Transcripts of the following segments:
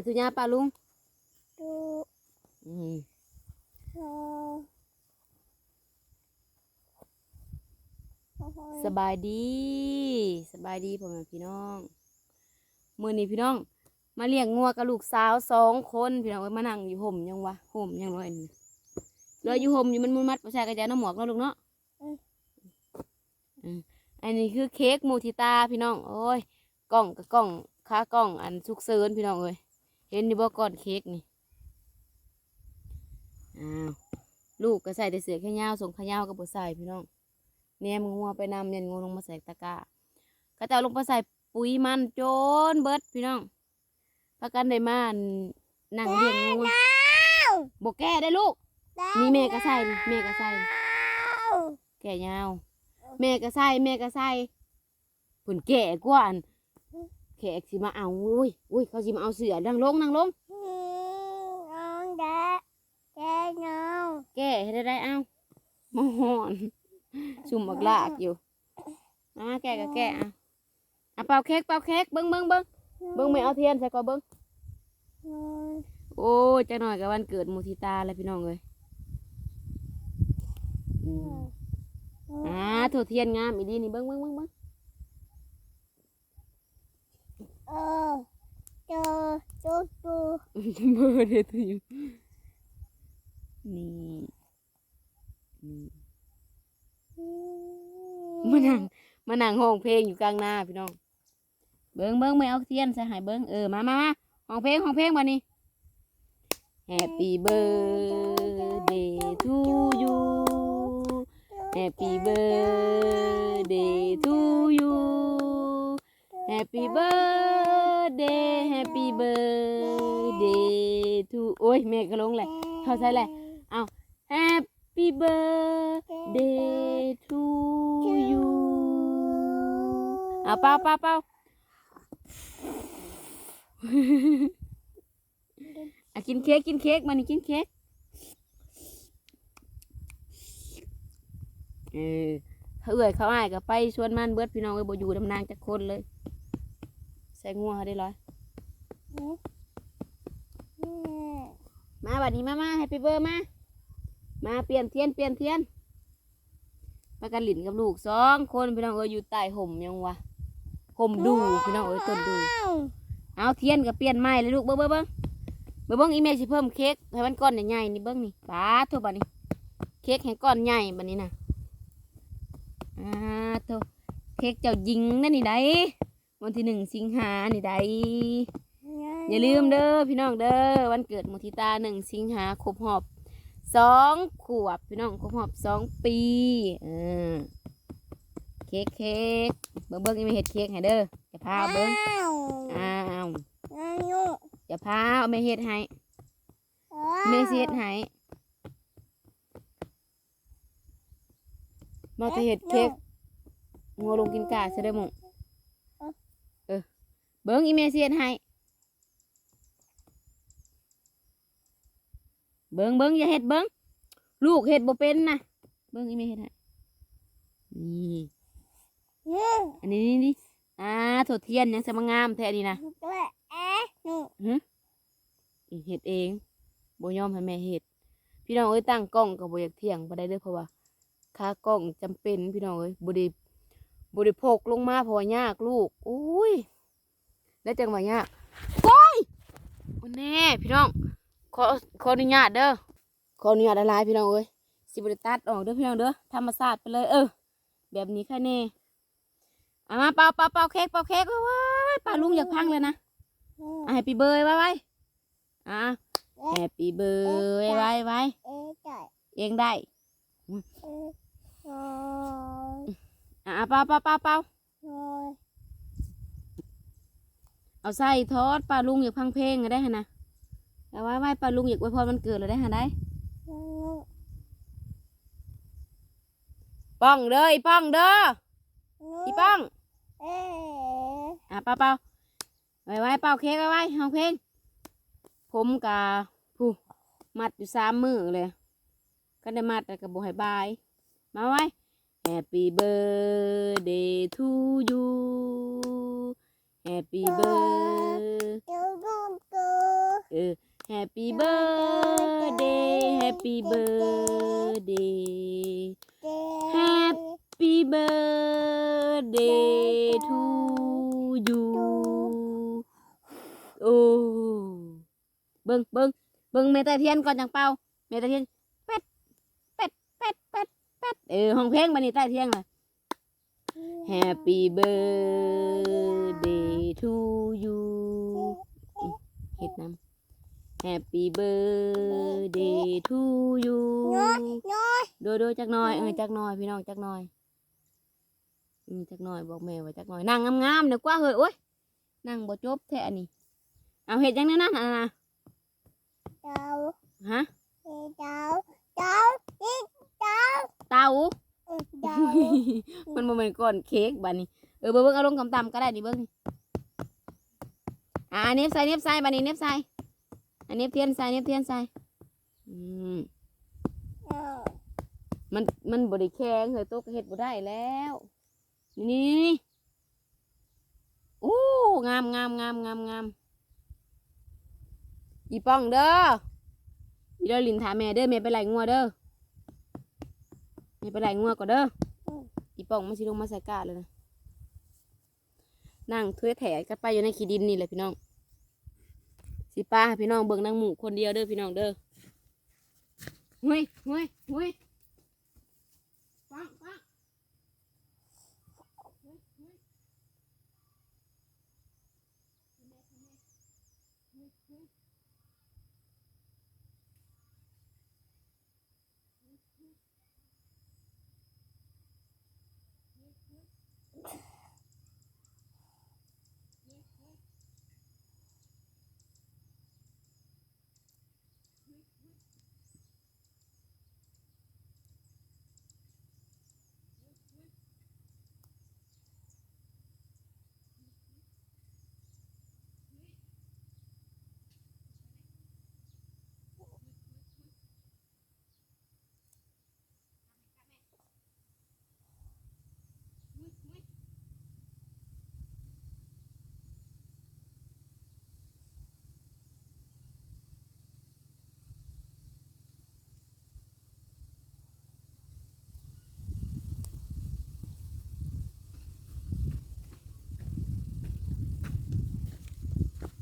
นทุญาป้าลุงดูอืมโอ้โอ้ยสบายดี สบายดีพ่อแม่พี่น้องมื้อนี้พี่น้อง มาเลี้ยงงัวกับลูกสาวสองคนพี่น้องเอ้ยมานั่งอยู่ห่มยังวะห่มยังเลยนี่เลยอยู่ห่มอยู่มันมุนมัดประชากระจายน้ำหมอกเนาะลูกเนาะอืมอันนี้คือเค้กมูทิตาพี่น้อง โอ้ยกล้องกับกล้องค้ากล้องอันสุกเซินพี่น้องเอ้ย เห็นนี่บ่ก้อนเค้กนี่อ้าวลูกก็ใส่แต่เสื้อแค่ยาวส่งขายาวก็บ่ใส่พี่น้องแหนมงัวไปนำยันงัวลงมาใส่ตะกร้าก็จะเอาลงไปใส่ปุ๋ยมันโจนเบิดพี่น้องพากันได้มานั่งเลี้ยงงัวบ่แก้ได้ลูก มีแม่ก็ใส่นี่แม่ก็ใส่นี่แก่ยาว แม่ก็ใส่แม่ก็ใส่ผุนแก่กว่าอัน แขกสิมาเอาอุ้ยอุ้ยเขาสิมาเอาเสือนั่งลงนั่งลงน้องแดะแดะน้องแก่ให้ได้ได้เอามาหอนซุ่มบักลากอยู่อ่าแก่ก็แก่อะอะเป่าเค้กเป่าเค้กเบิ้งเบิ้งเบิ้งเบิ้งไม่เอาเทียนใส่ก่อนเบิ้งน้องโอ้ยจักหน่อยกับวันเกิดมูทิตาเลยพี่น้องเลยอืมอ่าโถเทียนงามอีดีนี่เบิ้งเบิ้งเบิ้งเบิ้ง เออเจอจูจูเบอร์เดตุอยู่นี่มานั่งมานั่งห้องเพลงอยู่กลางหน้าพี่น้อง เบิ้งเบิ้งไม่เอาเทียนใส่หายเบิ้งเออมามามาห้องเพลงห้องเพลงมานี่ Happy birthday to you Happy birthday to you Happy birthday Happy birthday to โอ้ยแม่ก็ลงเลยเขาใส่แหละเอา Happy birthday to you เอาเป่าเป่าเป่าอะกินเค้กกินเค้กมานี่กินเค้กเออเขาเอื่อยเขาอ้ายก็ไปชวนมันเบิดพี่น้องเอ้ยบ่อยู่ดำนางจักคนเลย ใส่งัวเขาได้ร้อยมาบัดนี้มามาแฮปปี้เบิร์มา มาเปลี่ยนเทียนเปลี่ยนเทียนมากันหลินกับลูกสองคนพี่น้องเอ้ยอยู่ใต้ห่มยังวะห่มดูพี่น้องเอ้ยต้นดู เอาเทียนก็เปลี่ยนใหม่เลยลูกเบิ้งเบิ้งเบิ้งเบิ้งเบิ้งอีเมลสิเพิ่มเค้กให้มันก้อนใหญ่ๆนี่เบิ้งนี่ป้าโทบัดนี้ เค้กให้ก้อนใหญ่บัดนี้นะอ่าโทเค้กเจ้ายิงนั่นนี่ได้ วันที่หนึ่งสิงหานี่ได้อย่าลืมเด้อพี่น้องเด้อวันเกิดมุทิตาหนึ่งสิงหาครบหอบสองขวบพี่น้องครบหอบสองปีเออเค้กเค้กเบิ้งเบิ้งอีเมลเห็ดเค้กให้เด้อจะพาเบิ้งอ้าวจะพาเอาแม่เฮ็ดให้แม่สิเฮ็ดให้มาจะเฮ็ดเค้กงัวลงกินกาซะเด้อหมึงเออ เบิ่งอีแม่สิเฮ็ดให้เบิ่งเบิ่งอย่าเฮ็ดเบิ่งลูกเฮ็ดบ่เป็นนะเบิ่งอีแม่เฮ็ดให้นี่อันนี้นี่นี่อ่าโถเทียนยังสมางามแท้อันนี้นะเฮ็ดเองบ่ยอมให้แม่เฮ็ดพี่น้องเอ้ยตั้งกล้องก็บ่อยากเที่ยงบ่ได้เด้อเพราะว่าค่ากล้องจำเป็นพี่น้องเอ้ยบ่ได้บ่ได้พกลงมาเพราะว่ายากลูกอุ้ย แล้วจังว่ายากโอ้ยโอ้แน่พี่น้องขอขออนุญาตเด้อขออนุญาตละลายพี่น้องเอ้ยสิบ่ได้ตัดออกเด้อพี่น้องเด้อธรรมชาติไปเลยเออ แบบนี้ค่ะแน่เอามาเป่าเป่าเป่าเค้กเป่าเค้กว้ายป้าลุงอยากพังเลยนะอะให้ปีเบยไว้ไว้อะ Happy birthday ไว้ไว้เองได้อะเป่าเป่าเป่าเป่า เอาใส่ทอดปลาลุงอยากพังเพลงได้ฮะนะเอาไว้ไว้ปลาลุงอยากไว้พรมันเกิดเลยได้ฮะได้ป้องเด้ออีป้องเด้ออีป้องอะเป่าเป่าไว้ไว้เป่าเค้กไว้ไว้ห้องเพลงผมกะผู้มัดอยู่สามมือเลยก็ได้มัดแต่กับบให้บาย มาไว้ Happy birthday to you Happy birthday เออ Happy birthday Happy birthday Happy birthday to you โอ้เบิ่งเบิ่งเบิ่งเมตาเทียนก่อนจังเป่าเมตาเทียนเป็ดเป็ดเป็ดเป็ดเป็ดเออห้องเพลงบันนี้ใต้เที่ยงเลย Happy birthday to you อืมเฮ็ดน้ำ Happy birthday to you น้อยโดยโดยจักหน่อยเออจักหน่อยพี่น้องจักหน่อยอืมจักหน่อยบอกแม่ว่าจักหน่อยนั่งงามๆเดี๋ยวกว่าเฮ้ยโอ้ยนั่งบ่จบแท้อันนี้เอาเฮ็ดจังนั้นนะอันนั้นนะเจ้าฮะเจ้าเจ้าอีกเจ้าเตาเจ้ามันบ่แม่นก้อนเค้กบัดนี้เออเบิ่งเบิ่งเอาลงต่ำๆก็ได้นี่เบิ่งนี่ อ่าเน็บใส่เน็บใส่บัดนี้เน็บใส่อันเน็บเทียนใส่เน็บเทียนใส่อืมมันมันบริแข็งเลยตัวก็เฮ็ดบ่ได้แล้วนี่นี่นี่โอ้งามงามงามงามงามอีป้องเด้ออีเด้อลินถามแม่เด้อแม่ไปไล่งัวเด้อแม่ไปไล่งัวก่อนเด้ออีป้องมันสิลงมาใส่กาเลยนะ นั่งถ้วยแถกันไปอยู่ในขี้ดินนี่แหละพี่น้อง สิป้าพี่น้องเบิ่งนางหมูคนเดียวเด้อพี่น้องเด้อเฮ้ยเฮ้ยเฮ้ย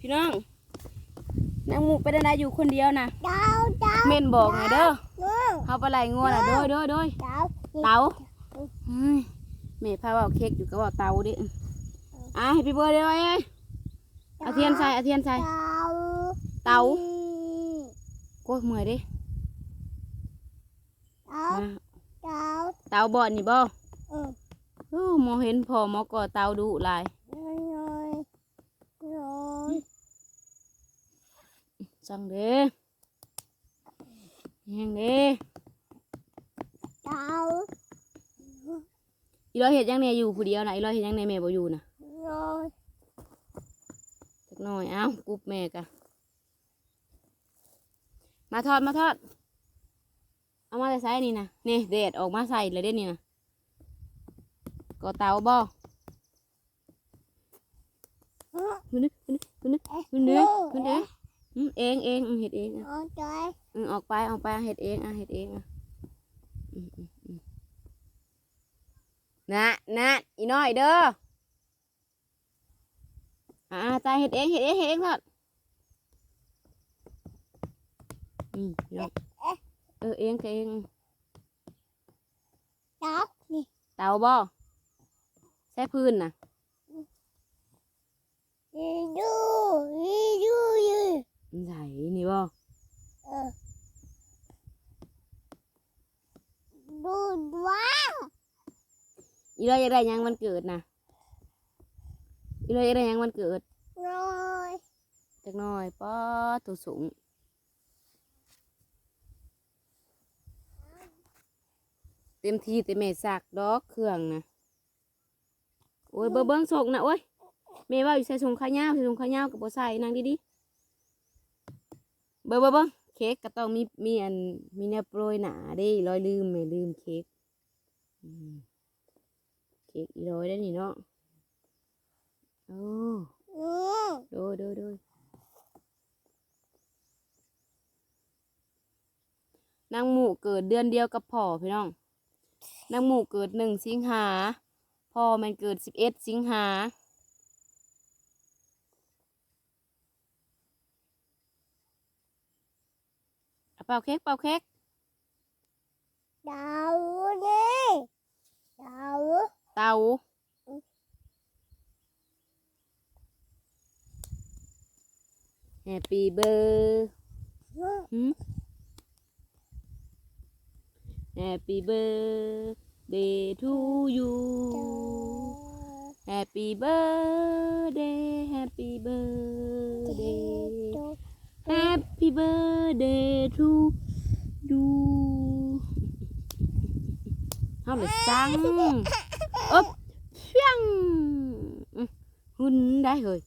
พี่น้องนางหมูไปได้อยู่คนเดียวนะเจ้าเจ้าเม่นบอกไงเด้อน้องเขาไปไล่งัวน่ะโดยโดยโดยเจ้าเตาเฮ้ยแม่พาเว่าเค้กอยู่ก็เว่าเตาดิอะให้พี่เบิร์ดเลยเอ้ยเอาเทียนใส่เอาเทียนใส่เจ้าเตาโก้ยเมื่อยดิเจ้ามาเจ้าเตาบ่อนนี่บ่เออโอ้หมอเห็นพอหมอก่อเตาดุหลาย น้อยน้อยน้อย สั่งเด้แห้งเด้เจ้าอีร้อยเห็ดยังแน่อยู่ผู้เดียวนะอีร้อยเห็ดยังแน่แม่บ่อยู่นะน้อยจักหน่อยเอ้ากุบแม่กะมาทอดมาทอด เอามาใส่นี่นะนี่เด็ดออกมาใส่เลยเด้นี่นะก่อเตาบ่คุณนึกคุณนึกคุณนึกคุณนึกคุณนึก อืมเองเองอืมเห็ดเองอะน้อยใจอืมออกไปออกไปเห็ดเองอะเห็ดเองอะอืมอืมอืมนะนะอีน้อยเด้ออ่าตายเห็ดเองเห็ดเองเห็ดเองทอดอืมพี่น้องเออเองก็เองเจ้านี่เตาบ่ใช้พื้นน่ะ อีดูอีดูอี มันใส่นี่บ่ เออดูว้า อีร้อยอยากได้หยังวันเกิดน่ะอีร้อยอยากได้หยังวันเกิดน้อยจักหน่อยป้อตัวสูงเต็มที่แต่แม่สักดอกเครื่องนะโอ้ยเบิ่งเบิ่งส่งนะโอ้ยแม่ว่าอยู่ใส่ส่งขายาวใส่ส่งขายาวกับบ่ใส่นางดีๆเบิ่งเบิ่งเบิ่งเค้กก็ต้องมีมีอันมีแนวโปรยหนาเด้ร้อยลืมแม่ลืมเค้กอืม อีกอีรอยได้นี่เนาะโอ้ดูดูดูนางหมูเกิดเดือนเดียวกับพ่อพี่น้องนางหมูเกิดหนึ่งสิงหาพ่อมันเกิดสิบเอ็ดสิงหาเป่าเค้กเป่าเค้กดาวนี่ดาว เตาแฮปปี้เบ t ร์ Happy birthday to you Happy birthday Happy birthday Happy birthday to you เอา เลยจังอ๊บเพียงอื้อหุ่นได้เฮ้ย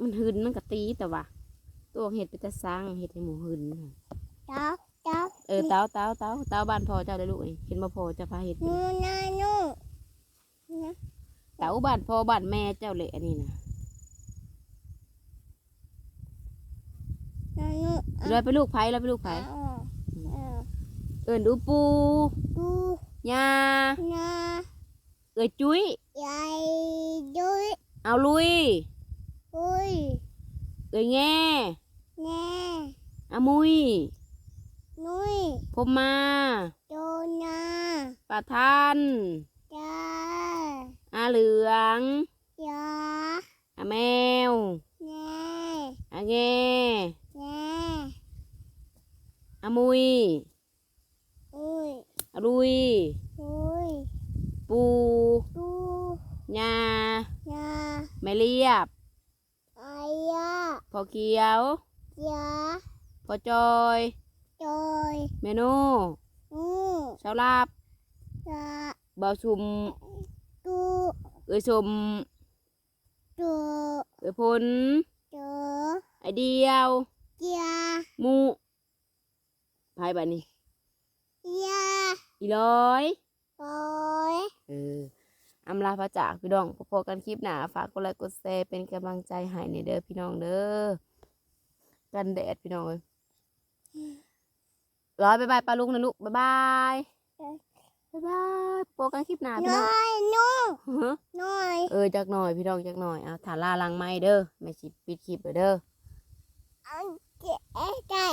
มันหืนมันก็ตีแต่ว่าตัวเห็ดไปจะสร้างเห็ดให้หมูหืนดาวดาวเออเต้าเต้าเต้าเต้าบ้านพ่อเจ้าได้อลูกเอ้ยเห็นมาพ่อจะพาเห็ดอยู่นู่นนะนู่นนะเต้าบ้านพ่อบ้านแม่เจ้าเลยอันนี้นะนะนู่นเลยไปลูกไผ่เลยไปลูกไผ่เอาเอาเอินดูปูดู ยานะเอ้ยจุ้ยใหญ่ด้วยเอาลุยอุ้ยเอ้ยแง่แน่อามุย ยอาลุย อุ้ยปูดูยานาแม่เรียบอายาพอเขียวยาพอจอยจอยเมนูนูชาวลาบยาเบาชุมดูเอ้ยชมดูเอ้ยพลดูไอเดียวยาหมูพายบัดนี้ยา อีร้อย โอ้ยเอออำลาพระจากพี่น้องพบกันคลิปหน้าฝากกดไลค์กดแชร์เป็นกำลังใจให้ในเด้อพี่น้องเด้อกันแดดพี่น้องเอ้ยร้อยบายบายปลาลุงนะลูกบายบายบายบายพบกันคลิปหน้าพี่น้น้องอยนู่ฮะน้อยเออจักหน่อยพี่น้องจักหน่อยเอาถาลาลังไม้เด้อแม่ชิปิดคลิปเด้ออันเจ๊ได้